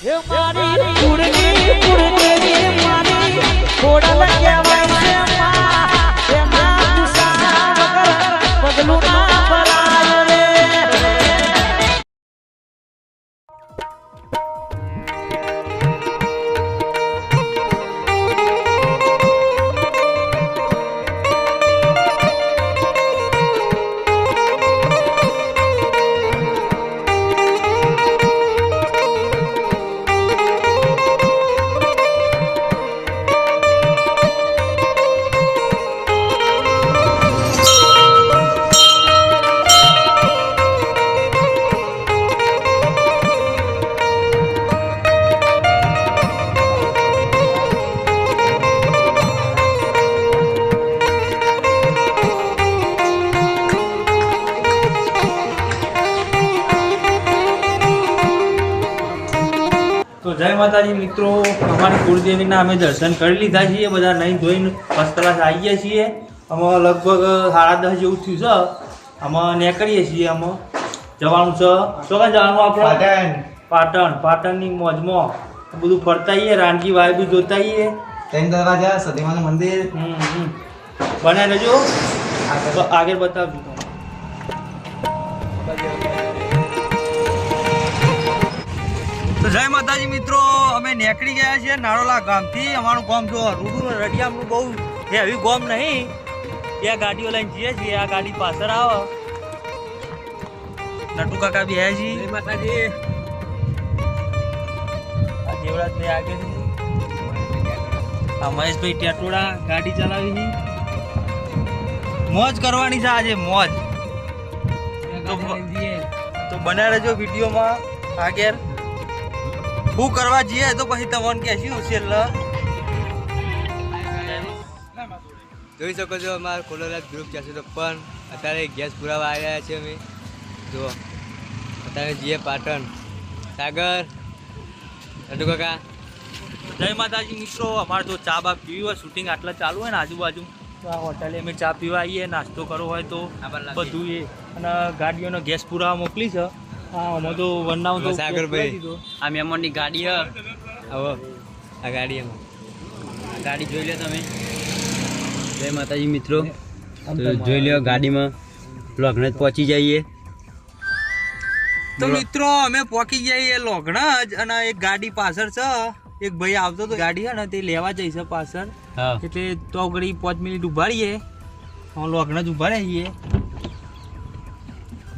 એ મારી કુળની કુળદેવી મારી ખોડલ માતાજી મિત્રો અમારી કુળદેવીના અમે દર્શન કરી લીધા છીએ બધા નહીં ધોઈને ફર્સ્ટ ક્લાસ આવી ગયા છીએ. અમે લગભગ સાડા દસ જેવું થયું છે. અમે નીકળીએ છીએ અમે. જવાનું છે. શું કાંઈ જવાનું આપણે? પાટણ. પાટણની મોજમાં બધું ફરતા આવીએ રાનકી વાય બી જોતા આવીએ ત્રણ દરવાજા સતીમાનું મંદિર. હમ હમ. બનાવી લેજો આગળ બતાવજો. તો જય માતાજી મિત્રો અમે નીકળી ગયા છીએ નારોલા ગામથી. અમારું ગામ જો રૂડું રડિયામનું બહુ હેવી ગામ નહીં. એ ગાડીઓ લઈને જઈએ છીએ આ ગાડી પાછળ આવો. નટુ કાકા બી હે જી. માતાજી. આ દેવરાજભાઈ આગળ છે. આ મહેશભાઈ ટેટોડા ગાડી ચલાવી છે. મોજ કરવાની છે આજે મોજ. તો બ- તો બના રહેજો વિડીયોમાં આગળ. હું કરવા જઈએ તો પછી તમને કહેશું છેલ્લે જોઈ શકો છો અમારા કોલોરાજ ગ્રુપ જશે તો પણ અત્યારે ગેસ પુરાવા આવી રહ્યા છે અમે. જુઓ. અત્યારે જઈએ પાટણ. સાગર. લડુ કાકા. જય માતાજી મિત્રો. અમારે તો ચા બા પીવી હોય શૂટિંગ આટલા ચાલુ હોય ને આજુબાજુ. તો આ હોટેલે અમે ચા પીવા આવીએ નાસ્તો કરવો હોય તો. બધું એ. અને ગાડીઓનો ગેસ પુરાવા મોકલી છે. હા અમે તો વનનાવ તો સાગરભાઈ. આ મહેમાનની ગાડી હ. આવો આ ગાડી એમાં. આ ગાડી જોઈ લો તમે. જય માતાજી મિત્રો. તો જોઈ લો ગાડીમાં. લગ્ન જ પહોંચી જઈએ. તો મિત્રો અમે પહોંચી જઈએ લોગણા જ અને એક ગાડી પાછળ છે. એક ભાઈ આવતો તો ગાડી છે ને તે લેવા જઈશે પાછળ. હા. એટલે તો ઘડી પાંચ મિનિટ ઊભા રહીએ. હા લોગણા જ ઊભા રહીએ.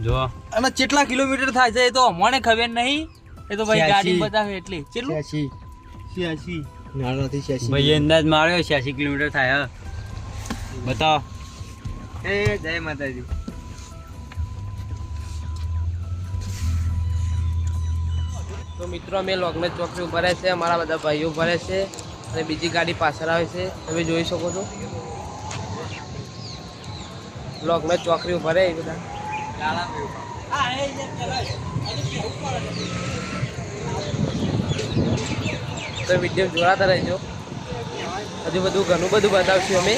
જો. અને કેટલા કિલોમીટર થાય છે એ તો મને ખબર નહીં. એ તો ભાઈ ગાડી બતાવે એટલે. કેટલું? છ્યાસી છ્યાસી નાનાથી છ્યાસી ભાઈ અંદાજ માર્યો છ્યાસી કિલોમીટર થાય હા. બતાવો. એ જય માતાજી. તો મિત્રો અમે લોગને ચોકડી ઊભા રહે છે અમારા બધા ભાઈઓ ભરે છે અને બીજી ગાડી પાછળ આવે છે. તમે જોઈ શકો છો. લોગને ચોકડી ઊભા રહે એ બધા. તો વીડિયો જોડાતા રહેજો. હજુ બધું ઘણું બધું બતાવશું અમે.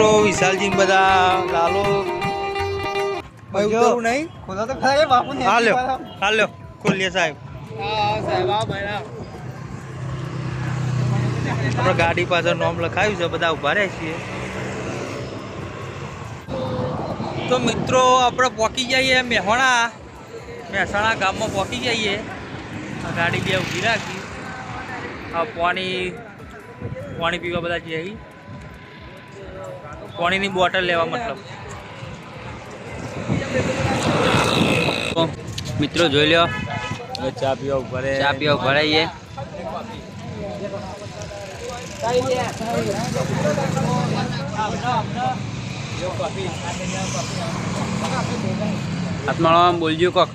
મિત્રો વિશાલજી બધા લાલો. ઉતરવું નહીં? ખોલો તો ખરા બાપુ ને હાલ્યો હાલ્યો ખોલીએ સાહેબ. આપણે ગાડી પાછળ નોમ લખાયું છે બધા ઊભા રહ્યા છીએ. તો મિત્રો આપણે પહોંચી જઈએ મહેસાણા મહેસાણા ગામમાં પહોંચી જઈએ. આ ગાડી બે ઊભી રાખી. આ પાણી પાણી પીવા બધા જઈએ પાણીની બોટલ લેવા મતલબ. મિત્રો જોઈ લ્યો. ચા પીવા ભરે ચા પીવા ભરાઈએ હાથમાં બોલજો કોક.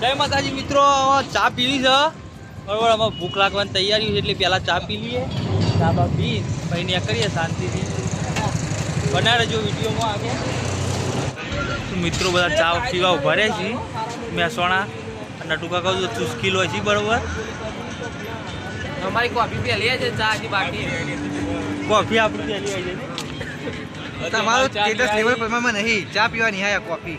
જય માતાજી મિત્રો હવે ચા પીવી છે. બરોબર અમે ભૂખ લાગવાની તૈયારી છે એટલે પહેલાં ચા પી લઈએ. ચા બા પી પછી ત્યાં કરીએ શાંતિથી. બનાવે જો વિડીયોમાં આગે મિત્રો બધા ચા પીવા ઊભા છે છીએ. મહેસાણા અને ટૂંકા કહું તો ચુસ્કી લો છે બરોબર. અમારી કોફી પહેલી છે ચા હજી બાકી કોફી આપણી પહેલી છે. તમારું સ્ટેટસ લેવલ પ્રમાણમાં નહીં. ચા પીવા નિહાયા કોફી.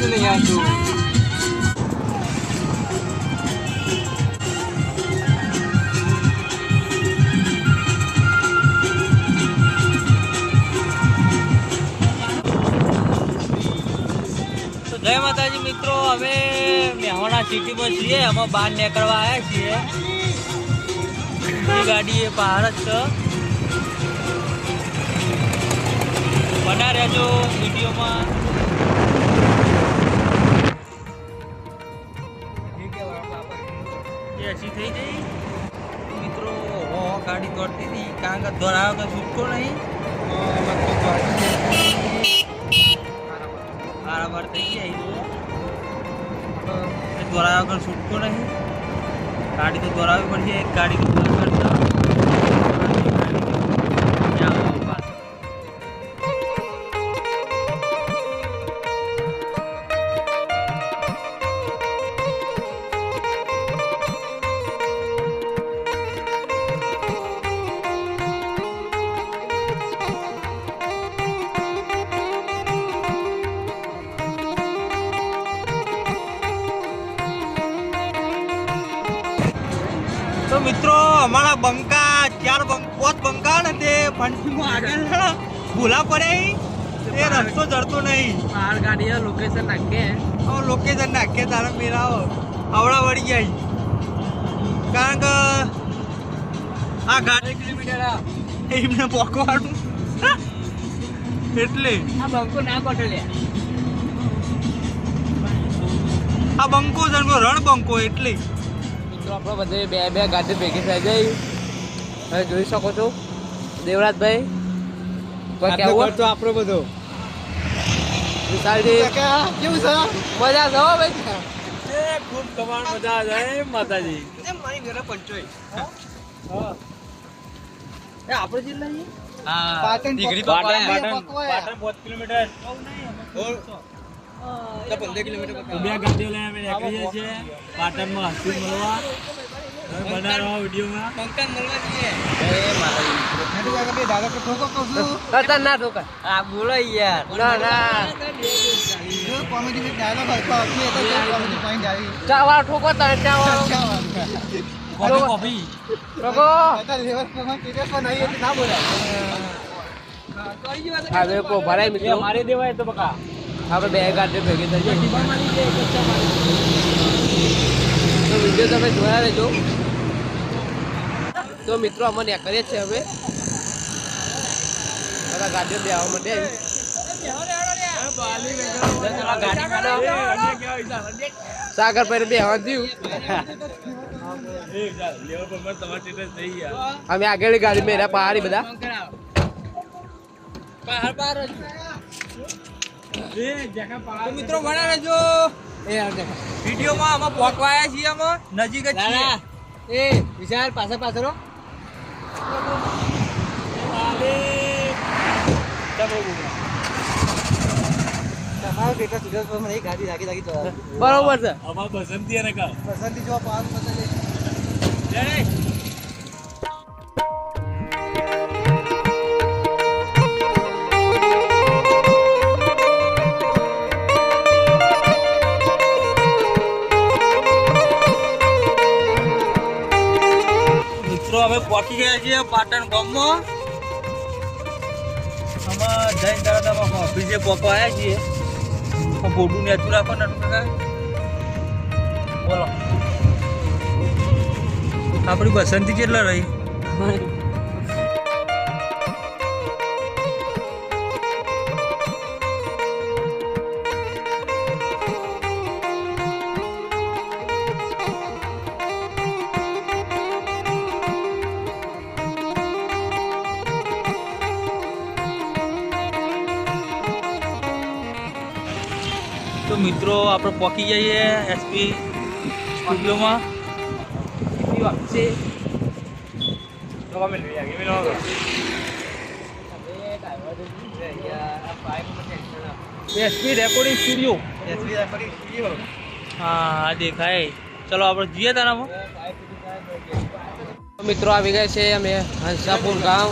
કરીએ છીએ તો જય માતાજી મિત્રો અમે મેહોણા સિટીમાં છીએ. અમે બહાર નીકળવા આવ્યા છીએ. એ ગાડી એ બહાર જ છે. બના રહેજો વિડીયોમાં. થઈ જઈ મિત્રો, હો, ગાડી દોડતી હતી. કારણ કે દોડાવે તો છૂટકો નહીં? બરાબર થઈ ગયા એ દોરાવા વગર છૂટકો નહીં? ગાડી તો દોરાવવી પડશે, એક ગાડી તો બંધ કરતા મિત્રો અમારા બંકા ચાર બંક પોત બંકા ને તે ફંટીમાં આગળ ભૂલા પડે એ રસ્તો જડતો નહીં. બહાર ગાડી લોકેશન નાખે. હવે લોકેશન નાખીએ તારે મેળાવો આવડા વળી ગયા કારણ કે આ ગાડી કિલોમીટર એમને પોકવાનું. એટલે. આ બંકો ના કોટલે આ બંકો જણકો રણ બંકો એટલે. મિત્રો આપણો બધે બે બે ગાડી ભેગી થઈ જઈ હવે જોઈ શકો છો દેવરાજભાઈ કેવું? આપણો બધો. વિશાલજી કેવું છે? મજા છે ભાઈ? ખૂબ કમાણ મજા આવે માતાજી. મારી ઘરે પંચોય એ આપણે જિલ્લા પાટણ. પાટણ પાટણ. પાટણ 5 કિલોમીટર. બે ગાડીઓ લઈને અમે નીકળી છીએ. પાટણમાં હસી મળવા. બનાવવા વિડીયોમાં. પંકજ મળવા જઈએ. નથી આગળ બે દાદા પર ઠોકો કહું છું ના. ઠોકર આ બોલો. યાર ના ના કોમેડી વિથ ડાયલોગ હલકો હસી એટલે કોમેડી પોઈન્ટ આવી. ચા વાળો ઠોકો તને ચા વાળો. કોફી કોફી હા બે ભરાય મિત્રો. મારી દેવાય તો બકા. આપણે બે ગાડી ભેગી થઈ જઈએ. તો વીડિયો તમે જોયા રહેજો. તો મિત્રો, અમે ત્યાં કરીએ છીએ હવે. બધા ગાડીઓ બે આવવા માટે સાગર પર બે હવા થયું અમે આગળ ગાડી મેરા પહાડી બધા. તો મિત્રો બના રહેજો વિડીયોમાં અમે પહોંચવાયા છીએ અમે. નજીક જ છીએ. એ વિશાલ પાછળ પાછળ પેટા સુરેશ પસંદી મને એક ગાડી રાખી રાખી ચલાવે. બરોબર છે. પસંદગી જો પાસ બદલે ગયા છીએ પાટણ ગામમાં. જઈને તરત અમે ઓફિસે પહોંચવા આવ્યા છીએ. ફોટું નેતું રાખો નટુ કાકા. બોલો. આપણી બસંતી કેટલા રહી? તો મિત્રો આપણે પહોંચી જઈએ એસપી સ્ટુડિયોમાં. એવી વાત છે. એસપી રેકોર્ડિંગ સ્ટુડિયો સ્ટુડિયો હા દેખાય. ચલો આપણે જઈએ તારામાં. મિત્રો આવી ગયા છે અમે હંસાપુર ગામ.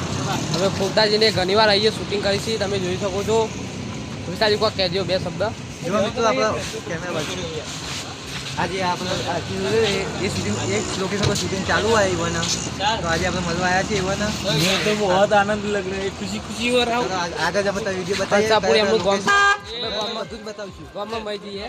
અમે ફૂલતાજીને ઘણીવાર આવીએ શૂટિંગ કરી છીએ તમે જોઈ શકો છો. ફૂલતાજી કોઈ કહેજો બે શબ્દ. આજે આપણે એ શૂટિંગ એક લોકેશન પર શૂટિંગ હોય એવાના તો આજે આપણે મળવા આવ્યા છીએ એવાના તો બહુ આનંદ લગ રહ્યો ખુશી ખુશી હો આગળ જ આપણે ગામ ગામમાં બધું જ બતાવશું. ગામમાં મઈ જઈએ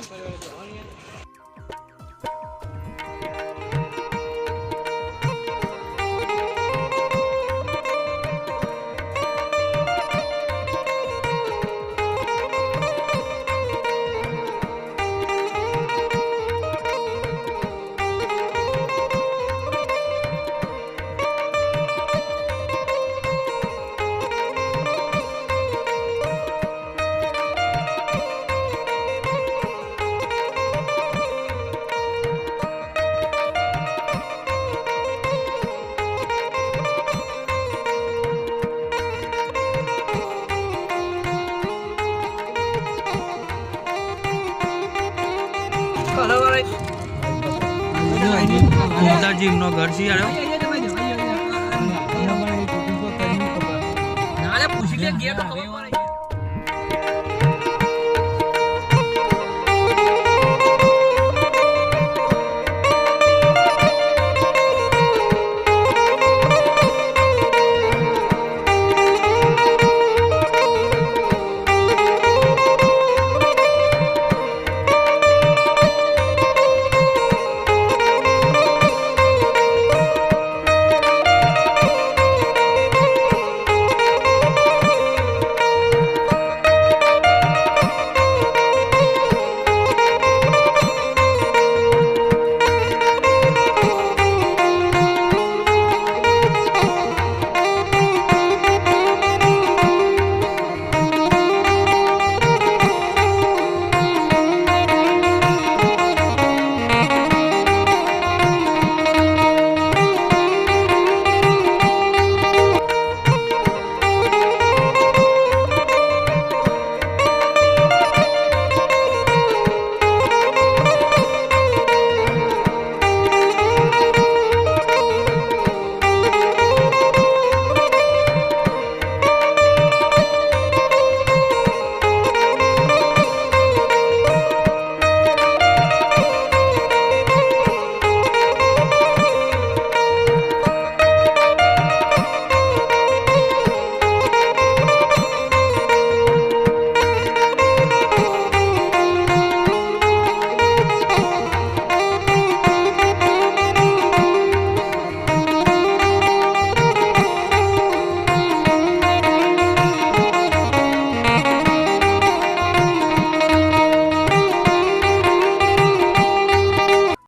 મોદાજી એમનો ઘર છે યાર. પૂછી લે ગયા